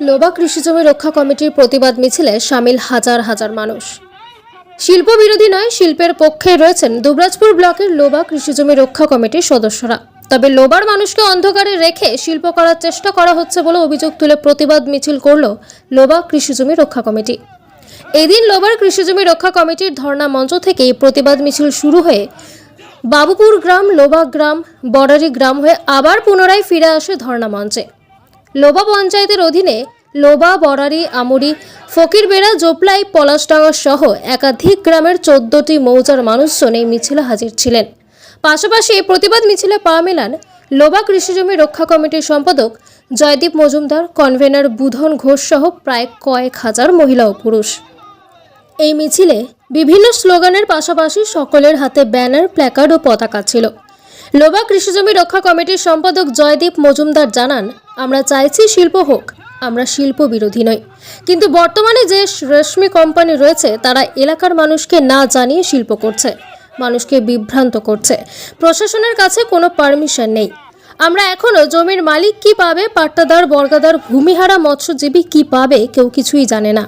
লোবা কৃষিজমি রক্ষা কমিটির প্রতিবাদ মিছিলে সামিল হাজার হাজার মানুষ। শিল্প বিরোধী নয়, শিল্পের পক্ষে রয়েছেন দুবরাজপুর ব্লকের লোবা কৃষিজমি রক্ষা কমিটির সদস্যরা। তবে লোবার মানুষকে অন্ধকারে রেখে শিল্প করার চেষ্টা করা হচ্ছে বলে অভিযোগ তুলে প্রতিবাদ মিছিল করল লোবা কৃষিজমি রক্ষা কমিটি। এদিন লোবার কৃষিজমি রক্ষা কমিটির ধর্ণা মঞ্চ থেকে প্রতিবাদ মিছিল শুরু হয়ে বাবুপুর গ্রাম, লোবা গ্রাম, বর্ডারি গ্রাম হয়ে আবার পুনরায় ফিরে আসে ধর্ণা মঞ্চে। লোবা পঞ্চায়েতের অধীনে লোবা বরারি আমুরি ফকিরবেড়া, জোপলাই, পলাশডাঙ্গা সহ একাধিক গ্রামের চোদ্দটি মৌজার মানুষজন এই মিছিলে হাজির ছিলেন। পাশাপাশি এই প্রতিবাদ মিছিলে পা মেলান লোবা কৃষিজমি রক্ষা কমিটির সম্পাদক জয়দীপ মজুমদার, কনভেনার বুধন ঘোষ সহ প্রায় কয়েক হাজার মহিলা ও পুরুষ। এই মিছিলে বিভিন্ন স্লোগানের পাশাপাশি সকলের হাতে ব্যানার, প্ল্যাকার্ড ও পতাকা ছিল। লোবা কৃষিজমি রক্ষা কমিটির সম্পাদক জয়দীপ মজুমদার জানান আমরা চাইছি শিল্প হোক, আমরা শিল্প বিরোধী নই। কিন্তু বর্তমানে যে রেশমি কোম্পানি রয়েছে, তারা এলাকার মানুষকে না জানিয়ে শিল্প করছে, মানুষকে বিভ্রান্ত করছে। প্রশাসনের কাছে কোনো পারমিশন নেই। আমরা এখনও জমির মালিক কি পাবে, পাট্টাদার, বর্গাদার, ভূমিহারা, মৎস্যজীবী কি পাবে, কেউ কিছুই জানে না।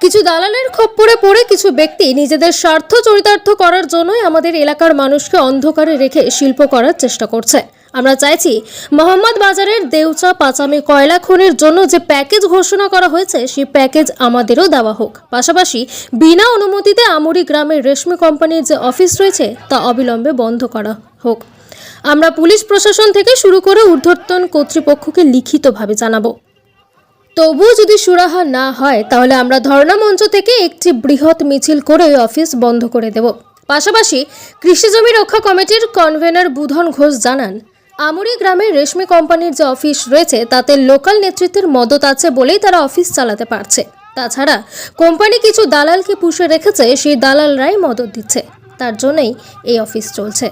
কিছু দালালের খপ্পরে পড়ে কিছু ব্যক্তি নিজেদের স্বার্থ চরিতার্থ করার জন্যই আমাদের এলাকার মানুষকে অন্ধকারে রেখে শিল্প করার চেষ্টা করছে। আমরা চাইছি মোহাম্মদ বাজারের দেউচা পাচামি কয়লা খনির জন্য যে প্যাকেজ ঘোষণা করা হয়েছে, সেই প্যাকেজ আমাদেরও দেওয়া হোক। পাশাপাশি বিনা অনুমতিতে আমুরি গ্রামের রেশমি কোম্পানির যে অফিস রয়েছে, তা অবিলম্বে বন্ধ করা হোক। আমরা পুলিশ প্রশাসন থেকে শুরু করে ঊর্ধ্বতন কর্তৃপক্ষকে লিখিতভাবে জানাব। তবুও যদি সুরাহা না হয়, তাহলে আমরা ধর্ণা মঞ্চ থেকে একটি বৃহৎ মিছিল করে অফিস বন্ধ করে দেব। পাশাপাশি কৃষিজমি রক্ষা কমিটির কনভেনার বুধন ঘোষ জানান আমুরি গ্রামের রেশমি কোম্পানির যে অফিস রয়েছে, তাতে লোকাল নেতৃত্বের মদত আছে বলেই তারা অফিস চালাতে পারছে। তাছাড়া, কোম্পানি কিছু দালালকে পুষে রেখেছে, সেই দালালরাই মদত দিচ্ছে। তার জন্যই এই অফিস চলছে।